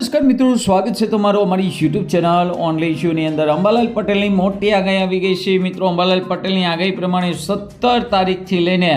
નમસ્કાર મિત્રો, સ્વાગત છે તમારો અમારી યુટ્યુબ ચેનલ ઓનલાઈન શોની અંદર. અંબાલાલ પટેલની મોટી આગાહી આવી ગઈ છે. મિત્રો, અંબાલાલ પટેલની આગાહી પ્રમાણે સત્તર તારીખથી લઈને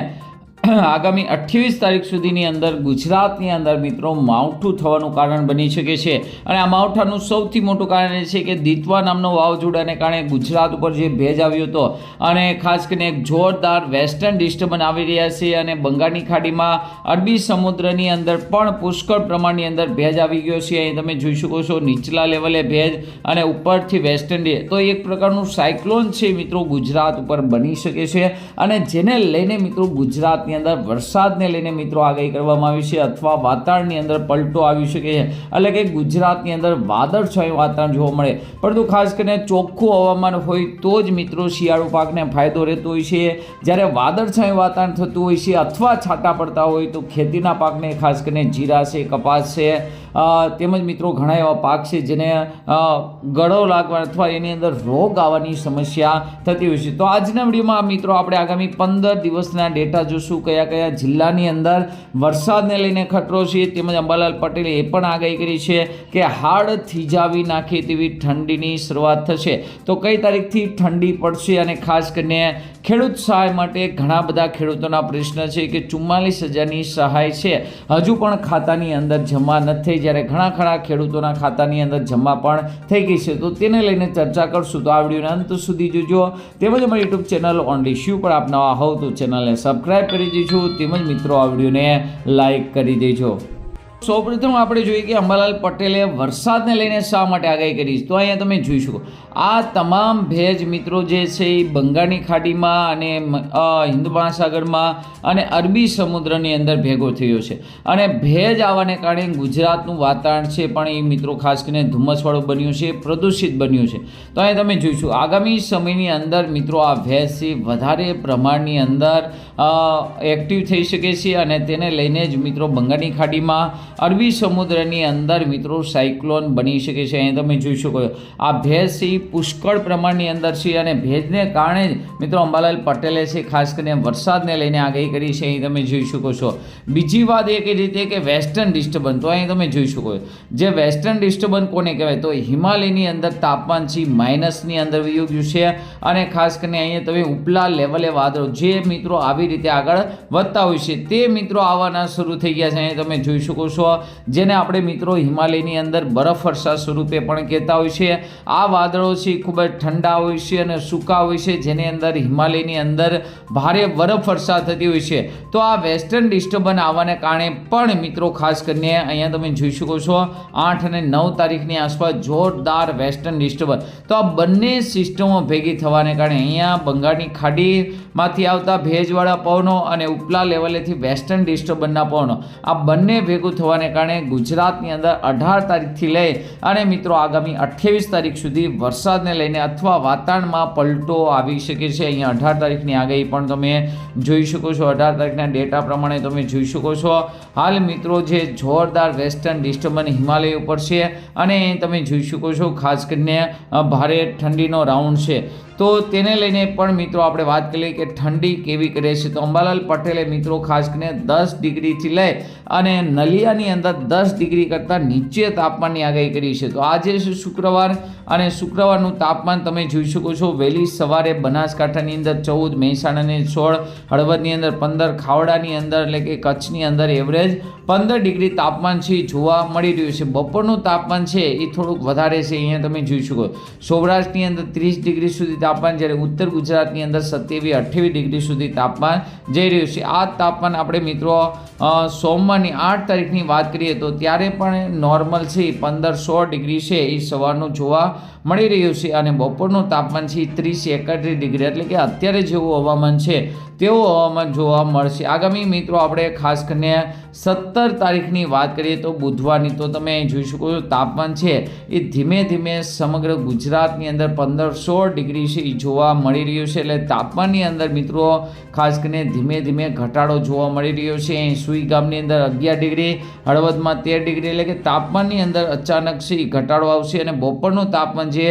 આગામી અઠ્યાવીસ તારીખ સુધીની અંદર ગુજરાતની અંદર મિત્રો માવઠું થવાનું કારણ બની શકે છે. અને આ માવઠાનું સૌથી મોટું કારણ એ છે કે દીતવા નામનો વાવાઝોડાને કારણે ગુજરાત ઉપર જે ભેજ આવ્યો હતો અને ખાસ કરીને એક જોરદાર વેસ્ટર્ન ડિસ્ટર્બન્સ આવી રહ્યા છે અને બંગાળની ખાડીમાં અરબી સમુદ્રની અંદર પણ પુષ્કળ પ્રમાણની અંદર ભેજ આવી ગયો છે. અહીં તમે જોઈ શકો છો નીચલા લેવલે ભેજ અને ઉપરથી વેસ્ટર્ન તો એક પ્રકારનું સાયક્લોન છે મિત્રો ગુજરાત ઉપર બની શકે છે. અને જેને લઈને મિત્રો ગુજરાતની અંદર વરસાદને લઈને મિત્રો આગાહી કરવામાં આવી છે અથવા વાતાવરણની અંદર પલટો આવી શકે છે. એટલે કે ગુજરાતની અંદર વાદળછાયું વાતાવરણ જોવા મળે. પરંતુ ખાસ કરીને ચોખ્ખું હવામાન હોય તો જ મિત્રો શિયાળુ પાકને ફાયદો રહેતો હોય છે. જ્યારે વાદળછાયું વાતાવરણ થતું હોય છે અથવા છાંટા પડતા હોય તો ખેતીના પાકને ખાસ કરીને જીરા છે, કપાસ છે તેમજ મિત્રો ઘણા એવા પાક છે જેને ગળો લાગવા અથવા એની અંદર રોગ આવવાની સમસ્યા થતી હોય છે. તો આજના વિડીયોમાં મિત્રો આપણે આગામી પંદર દિવસના ડેટા જોશું. કયા કયા જિલ્લાની અંદર વરસાદને લઈને ખતરો છે તેમજ અંબાલાલ પટેલે એ પણ આગાહી કરી છે કે હાડ થીજાવી નાખે તેવી ઠંડીની શરૂઆત થશે. તો કઈ તારીખથી ઠંડી પડશે અને ખાસ કરીને ખેડૂત સહાય માટે ઘણા બધા ખેડૂતોના પ્રશ્ન છે કે ચુમ્માલીસ હજારની સહાય છે. હજુ પણ ખાતાની અંદર જમા નથી જ્યારે ઘણા ખરા ખેડૂતોના ખાતાની અંદર જમા પણ થઈ ગઈ છે. તો તેને લઈને ચર્ચા કરશું. તો આ વિડીયોને અંત સુધી જોજો. તેમજ અમારી યુટ્યુબ ચેનલ ઓનલી શ્યુ પર આપ નવા હોવ તો ચેનલને સબસ્ક્રાઈબ કરી દેજો તેમજ મિત્રો આ વિડીયોને લાઇક કરી દેજો. સૌપ્રથમ આપણે જોઈએ કે અંબાલાલ પટેલે વરસાદને લઈને શા માટે આગાહી કરી તો અહીંયા તમે જોઈ શકો. આ તમામ ભેજ મિત્રો જે છે એ બંગાળની ખાડીમાં અને હિન્દુ મહાસાગરમાં અને અરબી સમુદ્રની અંદર ભેગો થયો છે અને ભેજ આવવાને કારણે ગુજરાતનું વાતાવરણ છે પણ એ મિત્રો ખાસ કરીને ધુમ્મસવાળું બન્યું છે, પ્રદૂષિત બન્યું છે તો અહીં તમે જોઈશું, આગામી સમયની અંદર મિત્રો આ ભેજ છે વધારે પ્રમાણની અંદર એક્ટિવ થઈ શકે છે અને તેને લઈને જ મિત્રો બંગાળની ખાડીમાં અરબી સમુદ્રની અંદર મિત્રો સાયક્લોન બની શકે છે અહીં તમે જોઈ શકો. આ ભેજ છે પુષ્કળ પ્રમાણની અંદર છે અને ભેજને કારણે જ મિત્રો અંબાલાલ પટેલે છે, ખાસ કરીને વરસાદને લઈને આગાહી કરી છે, અહીં તમે જોઈ શકો છો. બીજી વાત એ રીતે કે વેસ્ટર્ન ડિસ્ટર્બન્સ તો અહીં તમે જોઈ શકો છો. જે વેસ્ટર્ન ડિસ્ટર્બન્સ કોને કહેવાય? તો હિમાલયની અંદર તાપમાન છે, માઇનસની અંદર વયું ગયું છે અને ખાસ કરીને અહીંયા તમે ઉપલા લેવલે વાદળો જે મિત્રો આવી રીતે આગળ વધતા હોય છે, તે મિત્રો આવવાના શરૂ થઈ ગયા છે. અહીંયા તમે જોઈ શકો છો, જેને આપણે મિત્રો હિમાલયની અંદર બરફ વર્ષા સ્વરૂપે પણ કહેતા હોય છે. આ વાદળો છે ખૂબ જ ઠંડા હોય છે અને સૂકા હોય છે, જેની અંદર હિમાલયની અંદર ભારે બરફ વર્ષા થતી હોય છે. તો આ વેસ્ટર્ન ડિસ્ટર્બન આવવાને કારણે પણ મિત્રો, ખાસ કરીને અહીંયા તમે જોઈ શકો છો, આઠ અને નવ તારીખની આસપાસ જોરદાર વેસ્ટર્ન ડિસ્ટર્બન. તો આ બંને સિસ્ટમો ભેગી થવાને કારણે અહીંયા બંગાળની ખાડીમાંથી આવતા ભેજવાળા પવનો અને ઉપલા લેવલેથી વેસ્ટર્ન ડિસ્ટર્બનના પવનો, આ બંને ભેગું થવાને કારણે ગુજરાતની અંદર અઢાર તારીખથી લઈ અને મિત્રો, આગામી અઠ્યાવીસ તારીખ સુધી વરસાદને લઈને અથવા વાતાવરણમાં પલટો આવી શકે છે. અહીંયા અઢાર તારીખની આગાહી પણ તમે જોઈ શકો છો. અઢાર તારીખના ડેટા પ્રમાણે તમે જોઈ શકો છો. હાલ મિત્રો જે જોરદાર વેસ્ટર્ન ડિસ્ટર્બન હિમાલય ઉપર છે અને તમે જોઈ શકો છો, ખાસ કરીને ભારે ઠંડીનો રાઉન્ડ છે. તો તેને લઈને પણ મિત્રો આપણે વાત કરીએ કે ઠંડી કેવી કરે છે. તો અંબાલાલ પટેલે મિત્રો ખાસ કરીને દસ ડિગ્રીથી લઈ અને નલિયાની અંદર દસ ડિગ્રી કરતાં નીચે તાપમાનની આગાહી કરી છે. તો આજે છે શુક્રવાર અને શુક્રવારનું તાપમાન તમે જોઈ શકો છો. વહેલી સવારે બનાસકાંઠાની અંદર ચૌદ, મહેસાણાની સોળ, હળવદની અંદર પંદર, ખાવડાની અંદર એટલે કે કચ્છની અંદર એવરેજ પંદર ડિગ્રી તાપમાન છે જોવા મળી રહ્યું છે. બપોરનું તાપમાન છે એ થોડુંક વધારે છે, અહીંયા તમે જોઈ શકો. સૌરાષ્ટ્રની અંદર ત્રીસ ડિગ્રી સુધી તાપમાન જ્યારે ઉત્તર ગુજરાતની અંદર સત્યાવીસ, અઠ્યાવીસ ડિગ્રી સુધી તાપમાન જઈ રહ્યું છે. આ તાપમાન આપણે મિત્રો સોમવારની આઠ તારીખની વાત કરીએ તો ત્યારે પણ નોર્મલ છે. પંદર, સોળ ડિગ્રી છે એ સવારનું જોવા મળી રહ્યું છે અને બપોરનું તાપમાન છે ત્રીસ, એકત્રીસ ડિગ્રી. એટલે કે અત્યારે જેવું હવામાન છે, તેવું હવામાન જોવા મળશે. આગામી મિત્રો, આપણે ખાસ કરીને સત્તર તારીખની વાત કરીએ તો બુધવારની, તો તમે જોઈ શકો છો તાપમાન છે એ ધીમે ધીમે સમગ્ર ગુજરાતની અંદર પંદર, સોળ ડિગ્રી છે જોવા મળી રહ્યું છે. એટલે તાપમાનની અંદર મિત્રો ખાસ કરીને ધીમે ધીમે ઘટાડો જોવા મળી રહ્યો છે. અહીં સુઈ ગામની અંદર અગિયાર ડિગ્રી, હળવદમાં તેર ડિગ્રી એટલે કે તાપમાનની અંદર અચાનક છે એ ઘટાડો આવશે અને બપોરનું તાપમાન જે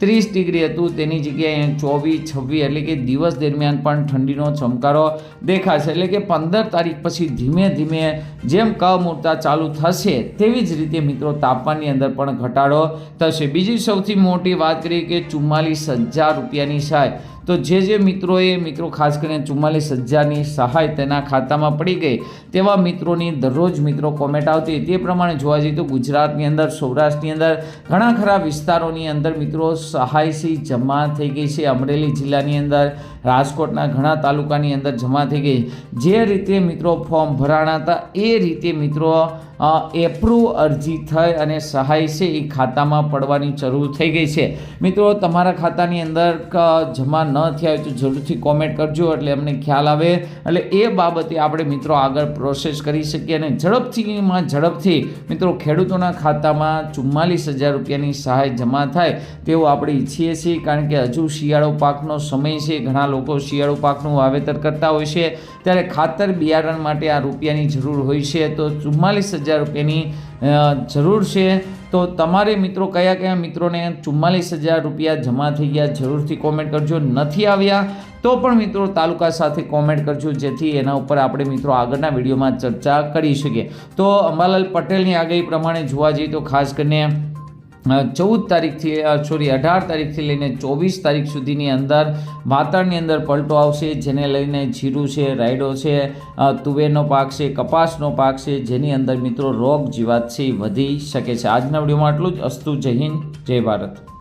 ત્રીસ ડિગ્રી હતું, તેની જગ્યાએ ચોવીસ, છવ્વીસ, એટલે કે દિવસ દરમિયાન પણ ઠંડીનો ચમકારો દેખાશે. એટલે કે પંદર તારીખ પછી ધીમે ધીમે જેમ કમૂરતા ચાલુ થશે, તેવી જ રીતે મિત્રો તાપમાનની અંદર પણ ઘટાડો થશે. બીજી સૌથી મોટી વાત કરીએ કે ચુમ્માલીસ હજાર રૂપિયાની સહાય તો જે જે મિત્રોએ, મિત્રો, ખાસ કરીને ચુમ્માલીસ હજારની સહાય તેના ખાતામાં પડી ગઈ, તેવા મિત્રોની દરરોજ મિત્રો કોમેન્ટ આવતી તે પ્રમાણે જોવા જઈએ તો ગુજરાતની અંદર, સૌરાષ્ટ્રની અંદર ઘણા ખરા વિસ્તારોની અંદર મિત્રો સહાયસી જમા થઈ ગઈ છે. અમરેલી જિલ્લાની અંદર, રાજકોટના ઘણા તાલુકાની અંદર જમા થઈ ગઈ. જે રીતે મિત્રો ફોર્મ ભરાણા હતા, એ રીતે મિત્રો એપ્રુવ અરજી થઈ અને સહાય છે એ ખાતામાં પડવાની જરૂર થઈ ગઈ છે. મિત્રો, તમારા ખાતાની અંદર જમા ન થયા હોય તો જરૂરથી કોમેન્ટ કરજો એટલે અમને ખ્યાલ આવે. એટલે એ બાબતે આપણે મિત્રો આગળ પ્રોસેસ કરી શકીએ અને ઝડપથીમાં ઝડપથી મિત્રો ખેડૂતોના ખાતામાં ચુમ્માલીસ હજાર રૂપિયાની સહાય જમા થાય તેવું આપણે ઈચ્છીએ છીએ. કારણ કે હજુ શિયાળો પાકનો સમય છે, ઘણા લોકો શિયાળો પાકનું વાવેતર કરતા હોય છે. ત્યારે ખાતર બિયારણ માટે આ રૂપિયાની જરૂર હોય છે. તો ચુમ્માલીસ હજાર રૂપિયાની જરૂર છે. તો તમારે મિત્રો કયા કયા મિત્રોને ચુમ્માલીસ હજાર રૂપિયા જમા થઈ ગયા જરૂરથી કોમેન્ટ કરજો. નથી આવ્યા તો પણ મિત્રો તાલુકા સાથે કોમેન્ટ કરજો, જેથી એના ઉપર આપણે મિત્રો આગળના વિડીયોમાં ચર્ચા કરી શકીએ. તો અંબાલાલ પટેલની આગાહી પ્રમાણે જોવા જઈએ તો ખાસ કરીને ચૌદ તારીખથી સોરી અઢાર તારીખથી લઈને ચોવીસ તારીખ સુધીની અંદર વાતાવરણની અંદર પલટો આવશે, જેને લઈને જીરું છે, રાયડો છે તુવેરનો પાક છે, કપાસનો પાક છે, જેની અંદર મિત્રો રોગ જીવાત છે વધી શકે છે. આજના વિડીયોમાં આટલું જ. અસ્તુ જય હિન્દ, જય ભારત.